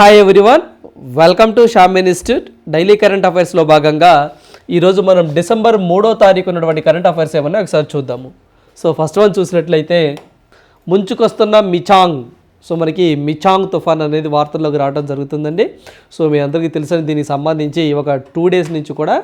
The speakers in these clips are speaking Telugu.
Hi everyone welcome to Sham institute daily current అఫైర్స్లో భాగంగా ఈరోజు మనం డిసెంబర్ మూడో తారీఖు ఉన్నటువంటి కరెంట్ అఫైర్స్ ఏమన్నా ఒకసారి చూద్దాము. సో ఫస్ట్ వన్ చూసినట్లయితే ముంచుకొస్తున్న మిచాంగ్. సో మనకి మిచాంగ్ తుఫాన్ అనేది వార్తల్లోకి రావడం జరుగుతుందండి. సో మీ అందరికీ తెలిసిన దీనికి సంబంధించి ఒక టూ డేస్ నుంచి కూడా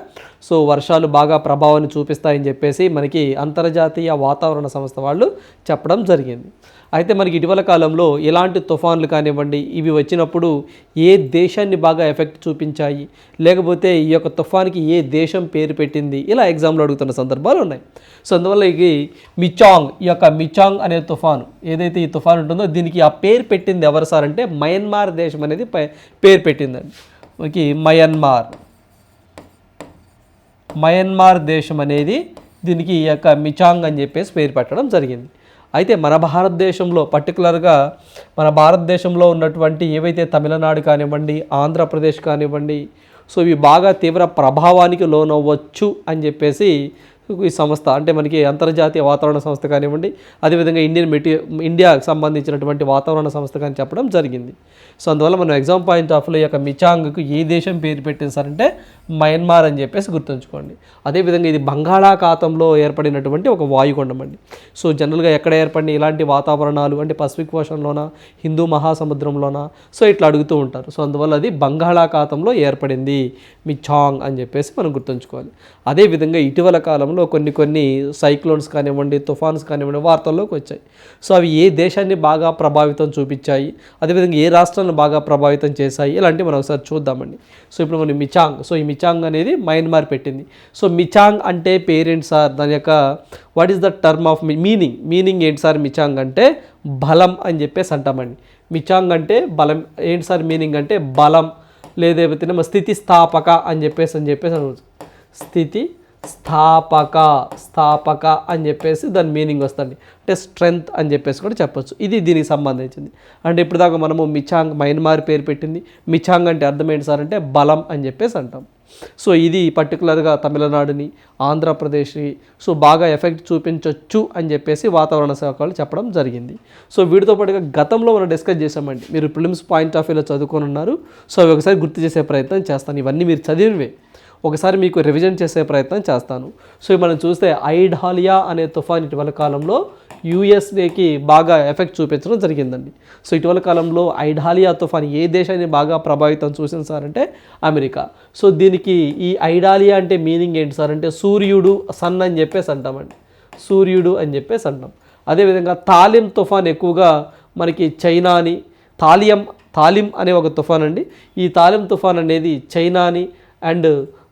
సో వర్షాలు బాగా ప్రభావాన్ని చూపిస్తాయని చెప్పేసి మనకి అంతర్జాతీయ వాతావరణ సంస్థ వాళ్ళు చెప్పడం జరిగింది. అయితే మనకి ఇటీవల కాలంలో ఎలాంటి తుఫాన్లు కానివ్వండి ఇవి వచ్చినప్పుడు ఏ దేశాన్ని బాగా ఎఫెక్ట్ చూపించాయి? లేకపోతే ఈ యొక్క తుఫాన్కి ఏ దేశం పేరు పెట్టింది? ఇలా ఎగ్జామ్లో అడుగుతున్న సందర్భాలు ఉన్నాయి. సో అందువల్ల ఇది మిచాంగ్ ఈ యొక్క మిచాంగ్ అనే తుఫాను ఏదైతే ఈ తుఫాన్ ఉంటుందో దీనికి ఆ పేరు పెట్టింది ఎవరు సార్ అంటే మయన్మార్ దేశం అనేది పే- పేరు పెట్టిందండి. మనకి మయన్మార్. మయన్మార్ దేశం అనేది దీనికి ఈ యొక్క మిచాంగ్ అని చెప్పేసి పేరు పెట్టడం జరిగింది. అయితే మన భారతదేశంలో పర్టికులర్గా మన భారతదేశంలో ఉన్నటువంటి ఏవైతే తమిళనాడు కానివ్వండి ఆంధ్రప్రదేశ్ కానివ్వండి సో ఇవి బాగా తీవ్ర ప్రభావానికి లోనవ్వచ్చు అని చెప్పేసి ఈ సంస్థ అంటే మనకి అంతర్జాతీయ వాతావరణ సంస్థ కానివ్వండి అదేవిధంగా ఇండియన్ మెటీ ఇండియాకి సంబంధించినటువంటి వాతావరణ సంస్థ కానీ చెప్పడం జరిగింది. సో అందువల్ల మనం ఎగ్జామ్ పాయింట్ ఆఫ్లో ఈ యొక్క మిచాంగ్కు ఏ దేశం పేరు పెట్టింది సార్ అంటే మయన్మార్ అని చెప్పేసి గుర్తుంచుకోండి. అదేవిధంగా ఇది బంగాళాఖాతంలో ఏర్పడినటువంటి ఒక వాయుగుండం అండి. సో జనరల్గా ఎక్కడ ఏర్పడిన ఇలాంటి వాతావరణాలు అంటే పసిఫిక్ ఓషన్లోనా హిందూ మహాసముద్రంలోన సో ఇట్లా అడుగుతూ ఉంటారు. సో అందువల్ల అది బంగాళాఖాతంలో ఏర్పడింది మిచాంగ్ అని చెప్పేసి మనం గుర్తుంచుకోవాలి. అదేవిధంగా ఇటీవల కాలంలో కొన్ని కొన్ని సైక్లోన్స్ కానివ్వండి తుఫాన్స్ కానివ్వండి వార్తల్లోకి వచ్చాయి. సో అవి ఏ దేశాన్ని బాగా ప్రభావితం చూపించాయి అదేవిధంగా ఏ రాష్ట్రాలను బాగా ప్రభావితం చేశాయి ఇలాంటివి మనం ఒకసారి చూద్దామండి. సో ఇప్పుడు మనం మిచాంగ్ సో ఈ మిచాంగ్ అనేది మయన్మార్ పెట్టింది. సో మిచాంగ్ అంటే పేరెంట్స్ సార్? దాని యొక్క what is the term of meaning meaning ఏంటి సార్ మిచాంగ్ అంటే బలం అని చెప్పేసి అంటామండి. మిచాంగ్ అంటే బలం ఏంటి సార్ మీనింగ్ అంటే బలం లేదేమైతేనేమో స్థితి స్థాపక అని చెప్పేసి అని చెప్పేసి అనవచ్చు స్థితి స్థాపక స్థాపక అని చెప్పేసి దాని మీనింగ్ వస్తుంది. అంటే స్ట్రెంగ్త్ అని చెప్పేసి కూడా చెప్పొచ్చు. ఇది దీనికి సంబంధించింది. అంటే ఇప్పుడు దాకా మనము మిచాంగ్ మైన్మార్ పేరు పెట్టింది. మిచాంగ్ అంటే అర్థం ఏంటి సార్ అంటే బలం అని చెప్పేసి అంటాం. సో ఇది పర్టికులర్గా తమిళనాడుని ఆంధ్రప్రదేశ్ని సో బాగా ఎఫెక్ట్ చూపించవచ్చు అని చెప్పేసి వాతావరణ శాఖ వాళ్ళు చెప్పడం జరిగింది. సో వీటితో పాటుగా గతంలో మనం డిస్కస్ చేసామండి మీరు ప్రిలిమ్స్ పాయింట్ ఆఫ్ వ్యూలో చదువుకొని ఉన్నారు. సో అవి ఒకసారి గుర్తు చేసే ప్రయత్నం చేస్తాను. ఇవన్నీ మీరు చదివివే ఒకసారి మీకు రివిజన్ చేసే ప్రయత్నం చేస్తాను. సో మనం చూస్తే ఐడాలియా అనే తుఫాన్ ఇటీవల కాలంలో యూఎస్ఏకి బాగా ఎఫెక్ట్ చూపించడం జరిగిందండి. సో ఇటీవల కాలంలో ఐడాలియా తుఫాన్ ఏ దేశాన్ని బాగా ప్రభావితం చూసింది సార్ అంటే అమెరికా. సో దీనికి ఈ ఐడాలియా అంటే మీనింగ్ ఏంటి సార్ అంటే సూర్యుడు సన్ అని చెప్పేసి అంటామండి సూర్యుడు అని చెప్పేసి అంటాం. అదేవిధంగా తాలిం తుఫాన్ ఎక్కువగా మనకి చైనాని తాలియం తాలిం అనే ఒక తుఫాన్ అండి. ఈ తాలిం తుఫాన్ అనేది చైనాని అండ్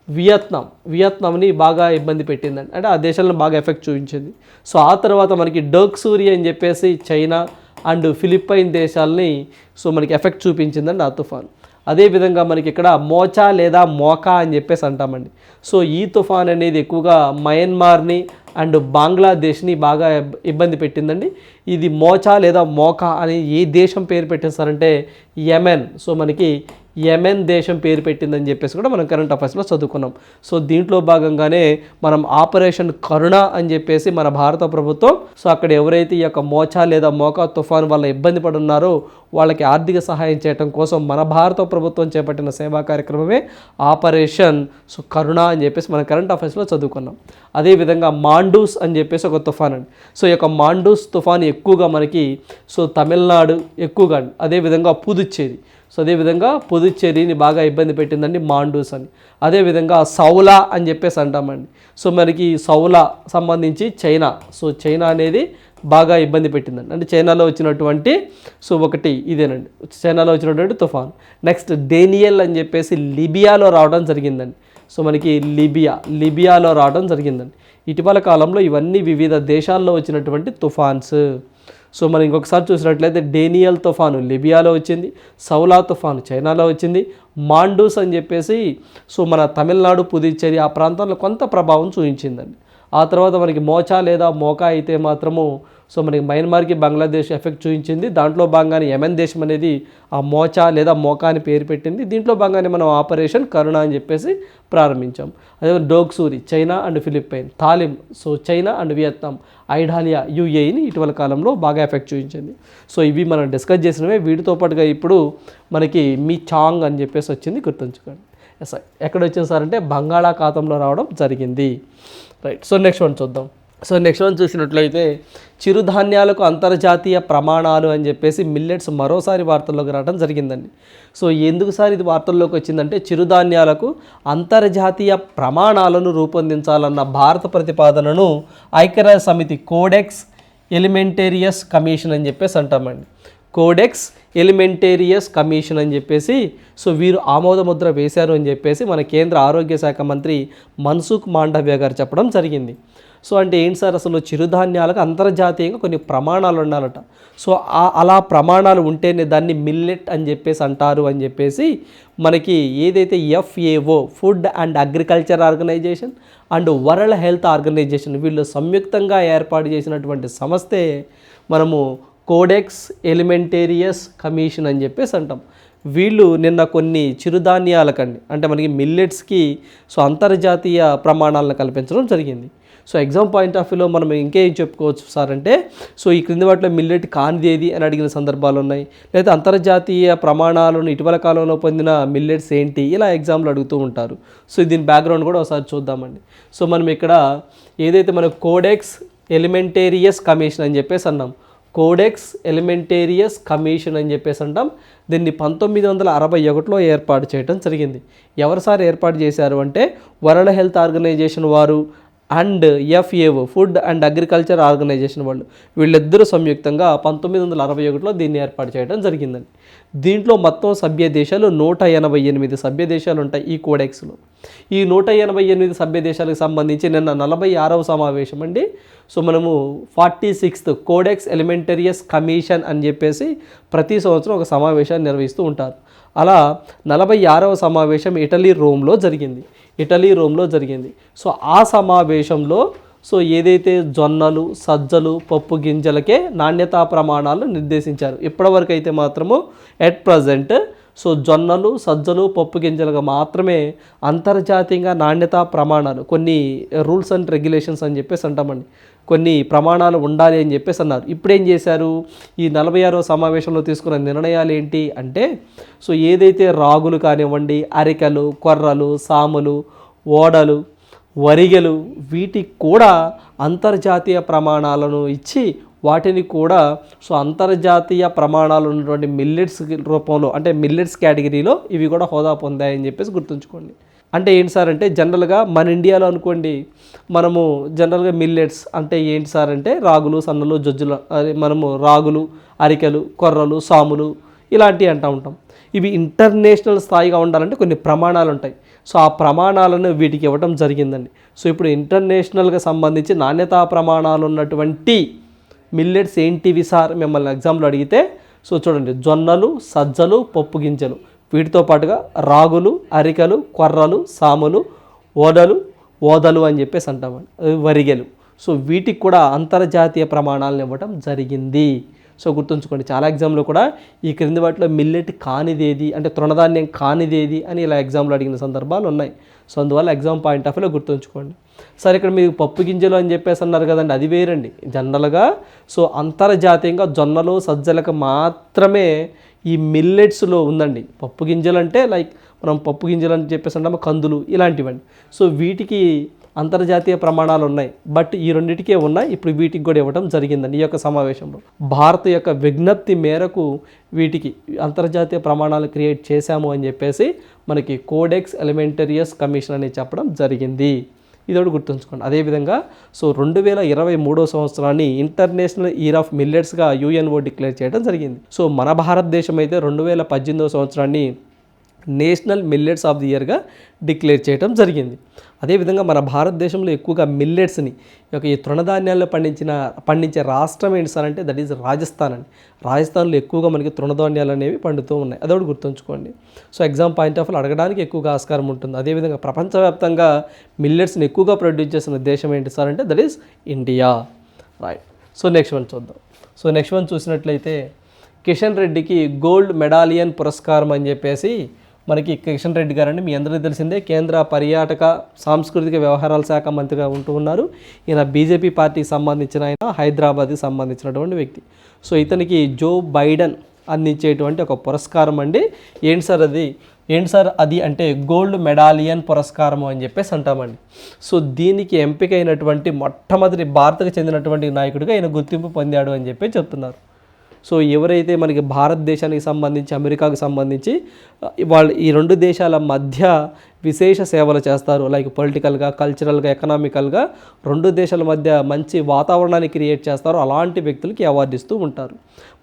వియత్నాం. వియత్నాంని బాగా ఇబ్బంది పెట్టిందండి. అంటే ఆ దేశాలను బాగా ఎఫెక్ట్ చూపించింది. సో ఆ తర్వాత మనకి డర్క్ సూరి అని చెప్పేసి చైనా అండ్ ఫిలిప్పైన్ దేశాలని సో మనకి ఎఫెక్ట్ చూపించిందండి ఆ తుఫాన్. అదేవిధంగా మనకి ఇక్కడ మోచా లేదా మోకా అని చెప్పేసి అంటామండి. సో ఈ తుఫాన్ అనేది ఎక్కువగా మయన్మార్ని అండ్ బంగ్లాదేశ్ని బాగా ఇబ్బంది పెట్టిందండి. ఇది మోచా లేదా మోకా అని ఏ దేశం పేరు పెట్టేస్తారంటే యెమెన్. సో మనకి యమెన్ దేశం పేరు పెట్టిందని చెప్పేసి కూడా మనం కరెంట్ అఫైర్స్లో చదువుకున్నాం. సో దీంట్లో భాగంగానే మనం ఆపరేషన్ కరుణ అని చెప్పేసి మన భారత ప్రభుత్వం సో అక్కడ ఎవరైతే ఈ యొక్క మోచా లేదా మోకా తుఫాన్ వల్ల ఇబ్బంది పడున్నారో వాళ్ళకి ఆర్థిక సహాయం చేయడం కోసం మన భారత ప్రభుత్వం చేపట్టిన సేవా కార్యక్రమమే ఆపరేషన్ సో కరుణ అని చెప్పేసి మనం కరెంట్ అఫైర్స్లో చదువుకున్నాం. అదేవిధంగా మాండూస్ అని చెప్పేసి ఒక తుఫాన్ అండి. సో ఈ యొక్క మాండూస్ తుఫాన్ ఎక్కువగా మనకి సో తమిళనాడు ఎక్కువగా అండి. అదేవిధంగా పుదుచ్చేరి. సో అదేవిధంగా పుదుచ్చేరిని బాగా ఇబ్బంది పెట్టిందండి మాండూస్ అని. అదేవిధంగా సౌలా అని చెప్పేసి అంటామండి. సో మనకి సౌలా సంబంధించి చైనా. సో చైనా అనేది బాగా ఇబ్బంది పెట్టిందండి. అంటే చైనాలో వచ్చినటువంటి సో ఒకటి ఇదేనండి. చైనాలో వచ్చినటువంటి తుఫాన్. నెక్స్ట్ డేనియల్ అని చెప్పేసి లిబియాలో రావడం జరిగిందండి. సో మనకి లిబియా లిబియాలో రావడం జరిగిందండి. ఇటీవల కాలంలో ఇవన్నీ వివిధ దేశాల్లో వచ్చినటువంటి తుఫాన్స్. సో మనం ఇంకొకసారి చూసినట్లయితే డేనియల్ తుఫాను లిబియాలో వచ్చింది సౌలా తుఫాను చైనాలో వచ్చింది మాండూస్ అని చెప్పేసి సో మన తమిళనాడు పుదుచ్చేరి ఆ ప్రాంతంలో కొంత ప్రభావం చూపించిందండి. ఆ తర్వాత మనకి మోచా లేదా మోకా అయితే మాత్రము సో మనకి మయన్మార్కి బంగ్లాదేశ్ ఎఫెక్ట్ చూపించింది. దాంట్లో భాగంగానే యమెన్ దేశం అనేది ఆ మోచా లేదా మోకా అని పేరు పెట్టింది. దీంట్లో భాగంగానే మనం ఆపరేషన్ కరుణ అని చెప్పేసి ప్రారంభించాం. అదే Doksuri China and Philippine Talim so China and Vietnam Idalia యుఏఈని ఇటీవల కాలంలో బాగా ఎఫెక్ట్ చూపించింది. సో ఇవి మనం డిస్కస్ చేసినవే. వీటితో పాటుగా ఇప్పుడు మనకి మీ చాంగ్ అని చెప్పేసి వచ్చింది గుర్తుంచుకోండి. ఎస్ ఎక్కడ వచ్చింది సార్ అంటే బంగాళాఖాతంలో రావడం జరిగింది. రైట్ సో నెక్స్ట్ వన్ చూద్దాం. సో నెక్స్ట్ వన్ చూసినట్లయితే చిరుధాన్యాలకు అంతర్జాతీయ ప్రమాణాలు అని చెప్పేసి మిల్లెట్స్ మరోసారి వార్తల్లోకి రావడం జరిగిందండి. సో ఎందుకు సార్ ఇది వార్తల్లోకి వచ్చిందంటే చిరుధాన్యాలకు అంతర్జాతీయ ప్రమాణాలను రూపొందించాలన్న భారత ప్రతిపాదనను ఐక్యరాజ్య సమితి కోడెక్స్ ఎలిమెంటేరియస్ కమిషన్ అని చెప్పేసి అంటామండి. కోడెక్స్ ఎలిమెంటేరియస్ కమిషన్ అని చెప్పేసి సో వీరు ఆమోదముద్ర వేశారు అని చెప్పేసి మన కేంద్ర ఆరోగ్య శాఖ మంత్రి మన్సుఖ్ మాండవ్య గారు చెప్పడం జరిగింది. సో అంటే ఏంటి సార్ అసలు చిరుధాన్యాలకు అంతర్జాతీయంగా కొన్ని ప్రమాణాలు ఉండాలట. సో అలా ప్రమాణాలు ఉంటేనే దాన్ని మిల్లెట్ అని చెప్పేసి అంటారు అని చెప్పేసి మనకి ఏదైతే FAO food and agriculture organization and world health organization వీళ్ళు సంయుక్తంగా ఏర్పాటు చేసినటువంటి సంస్థే మనము కోడెక్స్ ఎలిమెంటేరియస్ కమిషన్ అని చెప్పేసి అంటాం. వీళ్ళు నిన్న కొన్ని చిరుధాన్యాలకండి అంటే మనకి మిల్లెట్స్కి సో అంతర్జాతీయ ప్రమాణాలను కల్పించడం జరిగింది. సో ఎగ్జామ్ పాయింట్ ఆఫ్ వ్యూలో మనం ఇంకేం చెప్పుకోవచ్చు సార్ అంటే సో ఈ క్రింది వాటిలో మిల్లెట్ కానిదేది అని అడిగిన సందర్భాలు ఉన్నాయి. లేదా అంతర్జాతీయ ప్రమాణాలను ఇటీవల కాలంలో పొందిన మిల్లెట్స్ ఏంటి ఇలా ఎగ్జామ్లు అడుగుతూ ఉంటారు. సో దీని బ్యాక్గ్రౌండ్ కూడా ఒకసారి చూద్దామండి. సో మనం ఇక్కడ ఏదైతే మన కోడెక్స్ ఎలిమెంటేరియస్ కమిషన్ అని చెప్పేసి అన్నాం. కోడెక్స్ ఎలిమెంటేరియస్ కమిషన్ అని చెప్పేసి అంటాం. దీన్ని పంతొమ్మిది వందల అరవై ఒకటిలో ఏర్పాటు చేయడం జరిగింది. ఎవరిసారి సార్ ఏర్పాటు చేశారు అంటే వరల్డ్ హెల్త్ ఆర్గనైజేషన్ వారు and FAO food and agriculture organization వాళ్ళు వీళ్ళిద్దరూ సంయుక్తంగా పంతొమ్మిది వందల అరవై ఒకటిలో దీన్ని ఏర్పాటు చేయడం జరిగిందండి. దీంట్లో మొత్తం సభ్య దేశాలు నూట ఎనభై ఎనిమిది సభ్య దేశాలు ఉంటాయి ఈ కోడెక్స్లో. ఈ నూట ఎనభై ఎనిమిది సభ్య దేశాలకు సంబంధించి నిన్న నలభై ఆరవ సమావేశం అండి. సో మనము forty sixth codex alimentarius commission అని చెప్పేసి ప్రతి సంవత్సరం ఒక సమావేశాన్ని నిర్వహిస్తూ ఉంటారు. అలా నలభై ఆరవ సమావేశం ఇటలీ రోమ్లో జరిగింది. ఇటలీ రోమ్లో జరిగింది. సో ఆ సమావేశంలో సో ఏదైతే జొన్నలు సజ్జలు పప్పు గింజలకే నాణ్యతా ప్రమాణాలు నిర్దేశించారు. ఇప్పటివరకు అయితే మాత్రము ఎట్ ప్రజెంట్ సో జొన్నలు సజ్జలు పప్పు గింజలుగా మాత్రమే అంతర్జాతీయంగా నాణ్యతా ప్రమాణాలు కొన్ని రూల్స్ అండ్ రెగ్యులేషన్స్ అని చెప్పేసి అంటామండి. కొన్ని ప్రమాణాలు ఉండాలి అని చెప్పేసి అన్నారు. ఇప్పుడేం చేశారు? ఈ నలభై ఆరో సమావేశంలో తీసుకున్న నిర్ణయాలు ఏంటి అంటే సో ఏదైతే రాగులు కానివ్వండి అరికలు కొర్రలు సాములు ఓడలు వరిగెలు వీటికి కూడా అంతర్జాతీయ ప్రమాణాలను ఇచ్చి వాటిని కూడా సో అంతర్జాతీయ ప్రమాణాలు ఉన్నటువంటి మిల్లెట్స్ రూపంలో అంటే మిల్లెట్స్ కేటగిరీలో ఇవి కూడా హోదా పొందాయని చెప్పేసి గుర్తుంచుకోండి. అంటే ఏంటి సార్ అంటే జనరల్గా మన ఇండియాలో అనుకోండి మనము జనరల్గా మిల్లెట్స్ అంటే ఏంటి సార్ అంటే రాగులు సన్నలు జొజ్జులు అదే మనము రాగులు అరికెలు కొర్రలు సాములు ఇలాంటివి అంటూ ఉంటాం. ఇవి ఇంటర్నేషనల్ స్థాయిగా ఉండాలంటే కొన్ని ప్రమాణాలు ఉంటాయి. సో ఆ ప్రమాణాలను వీటికి ఇవ్వడం జరిగిందండి. సో ఇప్పుడు ఇంటర్నేషనల్గా సంబంధించి నాణ్యతా ప్రమాణాలు ఉన్నటువంటి మిల్లెట్స్ ఏంటివి సార్? మిమ్మల్ని ఎగ్జామ్లో అడిగితే సో చూడండి జొన్నలు సజ్జలు పప్పు గింజలు. వీటితో పాటుగా రాగులు అరికలు కొర్రలు సాములు ఓడలు ఓదలు అని చెప్పేసి అంటామండి వరిగెలు. సో వీటికి కూడా అంతర్జాతీయ ప్రమాణాలను ఇవ్వడం జరిగింది. సో గుర్తుంచుకోండి చాలా ఎగ్జామ్లో కూడా ఈ క్రింది వాటిలో మిల్లెట్ కానిదేది అంటే తృణధాన్యం కానిదేది అని ఇలా ఎగ్జామ్లో అడిగిన సందర్భాలు ఉన్నాయి. సో అందువల్ల ఎగ్జామ్ పాయింట్ ఆఫ్ వ్యూలో గుర్తుంచుకోండి. సరే ఇక్కడ మీరు పప్పు గింజలు అని చెప్పేసి అన్నారు కదండి అది వేరండి. జనరల్గా సో అంతర్జాతీయంగా జొన్నలు సజ్జలకు మాత్రమే ఈ మిల్లెట్స్లో ఉందండి. పప్పు గింజలు అంటే లైక్ మనం పప్పు గింజలు అని చెప్పేసి అంటాము కందులు ఇలాంటివండి. సో వీటికి అంతర్జాతీయ ప్రమాణాలు ఉన్నాయి. బట్ ఈ రెండింటికే ఉన్నాయి. ఇప్పుడు వీటికి కూడా ఇవ్వడం జరిగిందండి ఈ యొక్క సమావేశంలో. భారత్ యొక్క విజ్ఞప్తి మేరకు వీటికి అంతర్జాతీయ ప్రమాణాలు క్రియేట్ చేశాము అని చెప్పేసి మనకి కోడెక్స్ ఎలిమెంటరియస్ కమిషన్ అని చెప్పడం జరిగింది. ఇది ఒకటి గుర్తుంచుకోండి. అదేవిధంగా సో రెండు వేల ఇరవై మూడో సంవత్సరాన్ని ఇంటర్నేషనల్ ఇయర్ ఆఫ్ మిల్లెట్స్గా యుఎన్ఓ డిక్లేర్ చేయడం జరిగింది. సో మన భారతదేశం అయితే రెండు వేల పద్దెనిమిదో సంవత్సరాన్ని నేషనల్ మిల్లెట్స్ ఆఫ్ ది ఇయర్గా డిక్లేర్ చేయడం జరిగింది. అదేవిధంగా మన భారతదేశంలో ఎక్కువగా మిల్లెట్స్ని ఒక యొక్క ఈ తృణధాన్యాల్లో పండించిన పండించే రాష్ట్రం ఏంటి సార్ అంటే దట్ ఈజ్ రాజస్థాన్ అని రాజస్థాన్లో ఎక్కువగా మనకి తృణధాన్యాలు అనేవి పండుతూ ఉన్నాయి. అదొకటి గుర్తుంచుకోండి. సో ఎగ్జామ్ పాయింట్ ఆఫ్ అడగడానికి ఎక్కువగా ఆస్కారం ఉంటుంది. అదేవిధంగా ప్రపంచవ్యాప్తంగా మిల్లెట్స్ని ఎక్కువగా ప్రొడ్యూస్ చేసిన దేశం ఏంటి సార్ అంటే that is India. Right so next one చూద్దాం. సో నెక్స్ట్ వన్ చూసినట్లయితే కిషన్ రెడ్డికి గోల్డ్ మెడాలియన్ పురస్కారం అని చెప్పేసి మనకి కిషన్ రెడ్డి గారండి. మీ అందరికీ తెలిసిందే కేంద్ర పర్యాటక సాంస్కృతిక వ్యవహారాల శాఖ మంత్రిగా ఉంటూ ఉన్నారు. ఈయన బీజేపీ పార్టీకి సంబంధించిన ఆయన హైదరాబాద్కి సంబంధించినటువంటి వ్యక్తి. సో ఇతనికి జో బైడెన్ అందించేటువంటి ఒక పురస్కారం అండి. ఏంటి సార్ అది? ఏంటి సార్ అది అంటే గోల్డ్ మెడాలియన్ పురస్కారం అని చెప్పేసి అంటామండి. సో దీనికి ఎంపికైనటువంటి మొట్టమొదటి భారత్కు చెందినటువంటి నాయకుడిగా ఆయన గుర్తింపు పొందాడు అని చెప్పి చెప్తున్నారు. సో ఎవరైతే మనకి భారతదేశానికి సంబంధించి అమెరికాకు సంబంధించి వాళ్ళు ఈ రెండు దేశాల మధ్య విశేష సేవలు చేస్తారు. లైక్ పొలిటికల్గా కల్చరల్గా ఎకనామికల్గా రెండు దేశాల మధ్య మంచి వాతావరణాన్ని క్రియేట్ చేస్తారు. అలాంటి వ్యక్తులకి అవార్డు ఇస్తూ ఉంటారు.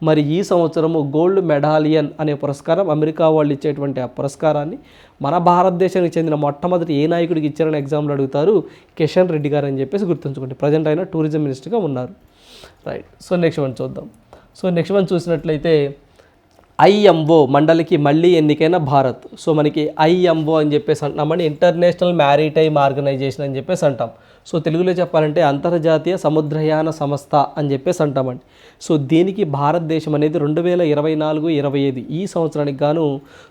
మరి ఈ సంవత్సరము గోల్డ్ మెడాలియన్ అనే పురస్కారం అమెరికా వాళ్ళు ఇచ్చేటువంటి ఆ పురస్కారాన్ని మన భారతదేశానికి చెందిన మొట్టమొదటి ఏ నాయకుడికి ఇచ్చారని ఎగ్జామ్లో అడుగుతారు కిషన్ రెడ్డి గారు అని చెప్పేసి గుర్తుంచుకోండి. ప్రజెంట్ ఆయన టూరిజం మినిస్టర్గా ఉన్నారు. రైట్. సో నెక్స్ట్ వన్ చూద్దాం. సో నెక్స్ట్ వన్ చూసినట్లయితే ఐఎంఓ మండలికి మళ్ళీ ఎన్నికైన భారత్. సో మనకి ఐఎంఓ అని చెప్పేసి అంటున్నామని ఇంటర్నేషనల్ మ్యారీటైమ్ ఆర్గనైజేషన్ అని చెప్పేసి అంటాం. సో తెలుగులో చెప్పాలంటే అంతర్జాతీయ సముద్రయాన సంస్థ అని చెప్పేసి అంటామండి. సో దీనికి భారతదేశం అనేది రెండు వేల ఇరవై నాలుగు ఇరవై ఐదు ఈ సంవత్సరానికి గాను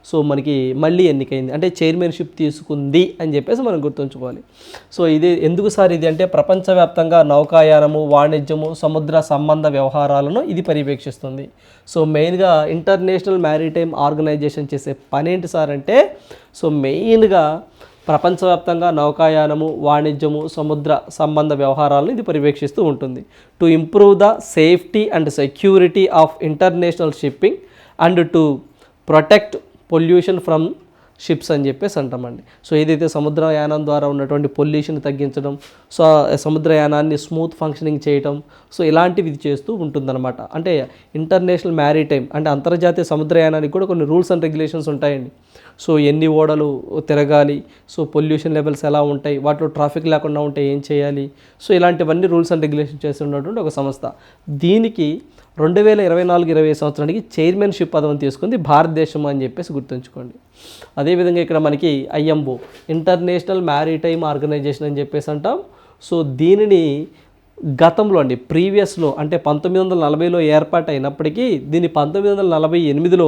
సో మనకి మళ్ళీ ఎన్నికైంది. అంటే చైర్మన్షిప్ తీసుకుంది అని చెప్పేసి మనం గుర్తుంచుకోవాలి. సో ఇది ఎందుకు సార్ ఇది అంటే ప్రపంచవ్యాప్తంగా నౌకాయానము వాణిజ్యము సముద్ర సంబంధ వ్యవహారాలను ఇది పర్యవేక్షిస్తుంది. సో మెయిన్గా ఇంటర్నేషనల్ మ్యారిటైమ్ ఆర్గనైజేషన్ చేసే పని ఏంటి సార్ అంటే సో మెయిన్గా ప్రపంచవ్యాప్తంగా నౌకాయానము వాణిజ్యము సముద్ర సంబంధ వ్యవహారాలను ఇది పర్యవేక్షిస్తూ ఉంటుంది. To improve the safety and security of international shipping and to protect pollution from ships అని చెప్పేసి అంటామండి. సో ఏదైతే సముద్రయానం ద్వారా ఉన్నటువంటి పొల్యూషన్ తగ్గించడం సో సముద్రయానాన్ని స్మూత్ ఫంక్షనింగ్ చేయటం సో ఇలాంటివి ఇది చేస్తూ ఉంటుందన్నమాట. అంటే ఇంటర్నేషనల్ మ్యారీటైమ్ అంటే అంతర్జాతీయ సముద్రయానానికి కూడా కొన్ని రూల్స్ అండ్ రెగ్యులేషన్స్ ఉంటాయండి. సో ఎన్ని ఓడలు తిరగాలి సో పొల్యూషన్ లెవెల్స్ ఎలా ఉంటాయి వాటిలో ట్రాఫిక్ లేకుండా ఉంటే ఏం చేయాలి సో ఇలాంటివన్నీ రూల్స్ అండ్ రెగ్యులేషన్ చేసి ఉన్నటువంటి ఒక సంస్థ. దీనికి రెండు వేల ఇరవై నాలుగు ఇరవై సంవత్సరానికి చైర్మన్షిప్ పదవిని తీసుకుంది భారతదేశం అని చెప్పేసి గుర్తుంచుకోండి. అదేవిధంగా ఇక్కడ మనకి ఐఎంఓ ఇంటర్నేషనల్ మ్యారిటైమ్ ఆర్గనైజేషన్ అని చెప్పేసి అంటాం. సో దీనిని గతంలో అండి ప్రీవియస్లో అంటే పంతొమ్మిది వందల నలభైలో ఏర్పాటు అయినప్పటికీ దీన్ని పంతొమ్మిది వందల నలభై ఎనిమిదిలో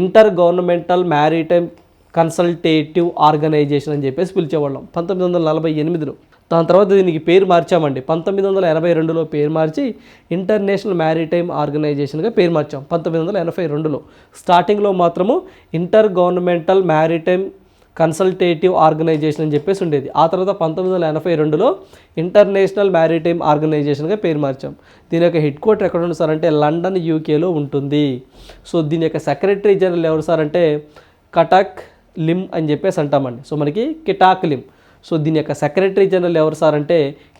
intergovernmental maritime consultative organization అని చెప్పేసి పిలిచేవాళ్ళం పంతొమ్మిది వందల నలభై ఎనిమిదిలో. దాని తర్వాత దీనికి పేరు మార్చామండి. పంతొమ్మిది వందల ఎనభై రెండులో పేరు మార్చి ఇంటర్నేషనల్ మ్యారిటైమ్ ఆర్గనైజేషన్గా పేరు మార్చాం. పంతొమ్మిది వందల ఎనభై రెండులో. స్టార్టింగ్లో మాత్రము intergovernmental maritime consultative organization అని చెప్పేసి ఉండేది. ఆ తర్వాత పంతొమ్మిది వందల ఎనభై రెండులో ఇంటర్నేషనల్ మ్యారిటైమ్ ఆర్గనైజేషన్గా పేరు మార్చాం. దీని యొక్క హెడ్ క్వార్టర్ ఎక్కడ ఉంది సార్ అంటే లండన్ యూకేలో ఉంటుంది. సో దీని యొక్క సెక్రటరీ జనరల్ ఎవరు సార్ అంటే కటక్ లిమ్ అని చెప్పేసి అంటామండి. సో మనకి కిటాక్ లిమ్. సో దీని యొక్క సెక్రటరీ జనరల్ ఎవరు సార్ అంటే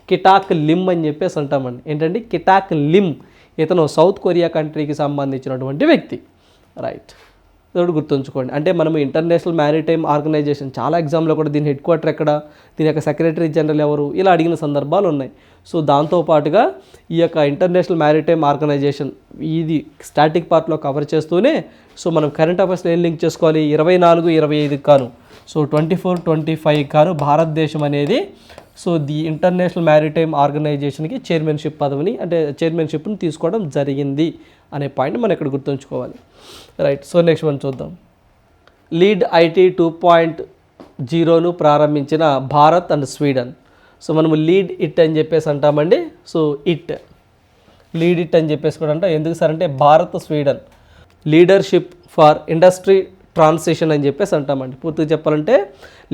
కిటాక్ లిమ్ అని చెప్పేసి అంటామండి. ఏంటంటే కిటాక్ లిమ్. ఇతను సౌత్ కొరియా కంట్రీకి సంబంధించినటువంటి వ్యక్తి. రైట్ ఇది గుర్తుంచుకోండి. అంటే మనము ఇంటర్నేషనల్ మ్యారిటైమ్ ఆర్గనైజేషన్ చాలా ఎగ్జామ్లో కూడా దీని హెడ్ క్వార్టర్ ఎక్కడ? దీని యొక్క సెక్రటరీ జనరల్ ఎవరు? ఇలా అడిగిన సందర్భాలు ఉన్నాయి. సో దాంతోపాటుగా ఈ యొక్క ఇంటర్నేషనల్ మ్యారిటైమ్ ఆర్గనైజేషన్ ఇది స్టాటిక్ పార్ట్లో కవర్ చేస్తూనే సో మనం కరెంట్ అఫైర్స్లో ఏం లింక్ చేసుకోవాలి? ఇరవై నాలుగు ఇరవై ఐదుకి కాను. So twenty four twenty five గారు భారతదేశం అనేది సో ది ఇంటర్నేషనల్ మ్యారిటైమ్ ఆర్గనైజేషన్కి చైర్మన్షిప్ పదవిని అంటే చైర్మన్షిప్ని తీసుకోవడం జరిగింది అనే పాయింట్ మనం ఇక్కడ గుర్తుంచుకోవాలి. రైట్ సో నెక్స్ట్ మనం చూద్దాం. లీడ్ ఐటీ టూ పాయింట్ జీరోను ప్రారంభించిన భారత్ అండ్ స్వీడన్. సో మనము లీడ్ ఇట్ అని చెప్పేసి అంటామండి. సో ఇట్ లీడ్ ఇట్ అని చెప్పేసి కూడా అంటాం. ఎందుకు సార్ అంటే Bharat Sweden. Leadership for industry transition అని చెప్పేసి అంటామండి పూర్తిగా చెప్పాలంటే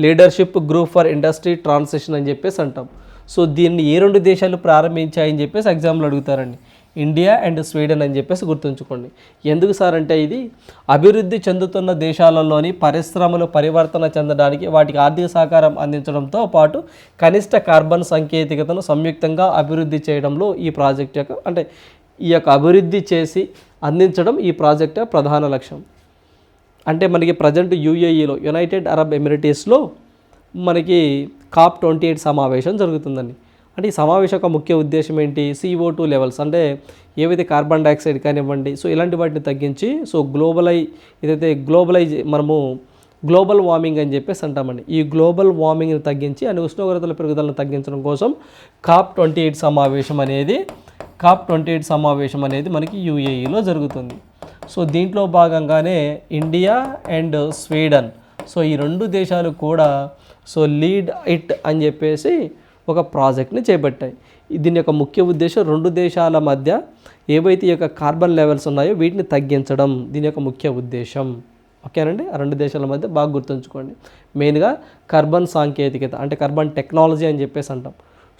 leadership group for industry transition అని చెప్పేసి అంటాం. సో దీన్ని ఏ రెండు దేశాలు ప్రారంభించాయని చెప్పేసి ఎగ్జామ్లో అడుగుతారండి. ఇండియా అండ్ స్వీడన్ అని చెప్పేసి గుర్తుంచుకోండి. ఎందుకు సార్ అంటే ఇది? అభివృద్ధి చెందుతున్న దేశాలలోని పరిశ్రమలు పరివర్తన చెందడానికి వాటికి ఆర్థిక సహకారం అందించడంతో పాటు కనిష్ట కార్బన్ సాంకేతికతను సంయుక్తంగా అభివృద్ధి చేయడంలో ఈ ప్రాజెక్ట్ యొక్క అంటే ఈ యొక్క అభివృద్ధి చేసి అందించడం ఈ ప్రాజెక్ట్ ప్రధాన లక్ష్యం. అంటే మనకి ప్రజెంట్ యూఏఈలో యునైటెడ్ అరబ్ ఎమిరిటీస్లో మనకి కాప్ ట్వంటీ ఎయిట్ సమావేశం జరుగుతుందండి. అంటే ఈ సమావేశం యొక్క ముఖ్య ఉద్దేశం ఏంటి? సిఓ టూ లెవెల్స్ అంటే ఏవైతే కార్బన్ డైఆక్సైడ్ కానివ్వండి సో ఇలాంటి వాటిని తగ్గించి సో గ్లోబలై ఏదైతే గ్లోబలైజ్ మనము గ్లోబల్ వార్మింగ్ అని చెప్పేసి అంటామండి. ఈ గ్లోబల్ వార్మింగ్ని తగ్గించి అని ఉష్ణోగ్రతల పెరుగుదలను తగ్గించడం కోసం కాప్ ట్వంటీ ఎయిట్ సమావేశం అనేది కాప్ ట్వంటీ ఎయిట్ సమావేశం అనేది మనకి యూఏఈలో జరుగుతుంది. సో దీంట్లో భాగంగానే ఇండియా అండ్ స్వీడన్. సో ఈ రెండు దేశాలు కూడా సో లీడ్ ఇట్ అని చెప్పేసి ఒక ప్రాజెక్ట్ని చేపట్టాయి. దీని యొక్క ముఖ్య ఉద్దేశం రెండు దేశాల మధ్య ఏవైతే ఈ యొక్క కార్బన్ లెవెల్స్ ఉన్నాయో వీటిని తగ్గించడం దీని యొక్క ముఖ్య ఉద్దేశం. ఓకేనండి? ఆ రెండు దేశాల మధ్య బాగా గుర్తుంచుకోండి. మెయిన్గా కార్బన్ సాంకేతికత అంటే కార్బన్ టెక్నాలజీ అని చెప్పేసి అంటాం.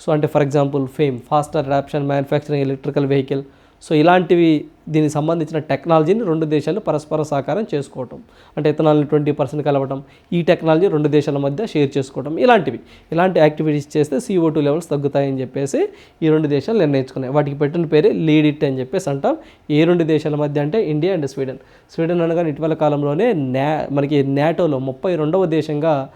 సో అంటే for example FAME faster adoption manufacturing electrical vehicle. So ఇలాంటివి దీనికి సంబంధించిన టెక్నాలజీని రెండు దేశాలు పరస్పర సహకారం చేసుకోవటం. అంటే ఇథనాల్ని ట్వంటీ పర్సెంట్ కలవటం ఈ టెక్నాలజీ రెండు దేశాల మధ్య షేర్ చేసుకోవటం ఇలాంటివి. ఇలాంటి యాక్టివిటీస్ చేస్తే సిఓ టూ లెవెల్స్ తగ్గుతాయని చెప్పేసి ఈ రెండు దేశాలు నిర్ణయించుకున్నాయి. వాటికి పెట్టిన పేరే లీడ్ ఇట్ అని చెప్పేసి అంటాం. ఏ రెండు దేశాల మధ్య అంటే ఇండియా అండ్ స్వీడన్. స్వీడన్ అనగానే ఇటీవల కాలంలోనే న్యా మనకి నాటోలో ముప్పై రెండవ దేశంగా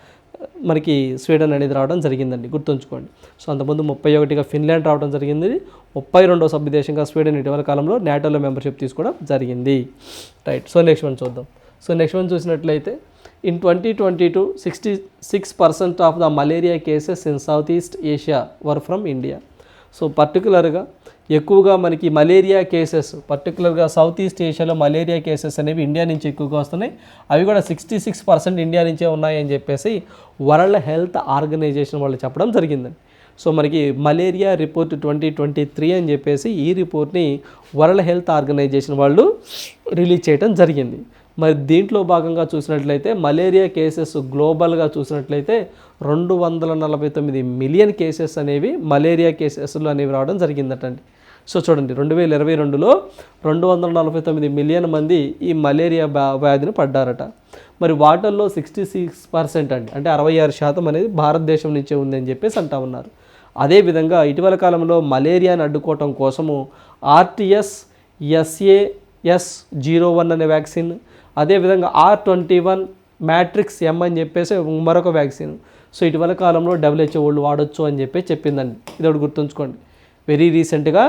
మనకి స్వీడన్ అనేది రావడం జరిగిందండి. గుర్తుంచుకోండి. సో అంతకుముందు ముప్పై ఒకటిగా ఫిన్లాండ్ రావడం జరిగింది. ముప్పై రెండో సభ్య దేశంగా స్వీడన్ ఇటీవల కాలంలో నాటోలో మెంబర్షిప్ తీసుకోవడం జరిగింది. రైట్. సో నెక్స్ట్ వన్ చూద్దాం. సో నెక్స్ట్ వన్ చూసినట్లయితే in twenty twenty two sixty six percent of the malaria cases in South East Asia were from India. So పర్టికులర్గా ఎక్కువగా మనకి మలేరియా కేసెస్ పర్టికులర్గా సౌత్ ఈస్ట్ ఏషియాలో మలేరియా కేసెస్ అనేవి ఇండియా నుంచి ఎక్కువగా వస్తున్నాయి. అవి కూడా సిక్స్టీ సిక్స్ పర్సెంట్ ఇండియా నుంచే ఉన్నాయని చెప్పేసి వరల్డ్ హెల్త్ ఆర్గనైజేషన్ వాళ్ళు చెప్పడం జరిగిందండి. సో మనకి malaria report twenty twenty three అని చెప్పేసి ఈ రిపోర్ట్ని వరల్డ్ హెల్త్ ఆర్గనైజేషన్ వాళ్ళు రిలీజ్ చేయడం జరిగింది. మరి దీంట్లో భాగంగా చూసినట్లయితే మలేరియా కేసెస్ గ్లోబల్గా చూసినట్లయితే రెండు వందల నలభై తొమ్మిది మిలియన్ కేసెస్ అనేవి మలేరియా కేసెస్లు అనేవి రావడం జరిగిందటండి. సో చూడండి రెండు వేల ఇరవై రెండులో రెండు వందల నలభై తొమ్మిది మిలియన్ మంది ఈ మలేరియా వ్యా వ్యాధిని పడ్డారట. మరి వాటర్లో సిక్స్టీ సిక్స్ పర్సెంట్ అండి అంటే అరవై ఆరు శాతం అనేది భారతదేశం నుంచే ఉందని చెప్పేసి అంటా ఉన్నారు. అదేవిధంగా ఇటీవల కాలంలో మలేరియాను అడ్డుకోవటం కోసము ఆర్టీఎస్ ఎస్ఏఎస్ జీరో వన్ అనే వ్యాక్సిన్ అదేవిధంగా R twenty one matrix M అని చెప్పేసి మరొక వ్యాక్సిన్. సో ఇటీవల కాలంలో డబ్ల్యూహెచ్ఓ వాళ్ళు వాడచ్చు అని చెప్పి చెప్పిందండి. ఇది ఒకటి గుర్తుంచుకోండి. వెరీ రీసెంట్గా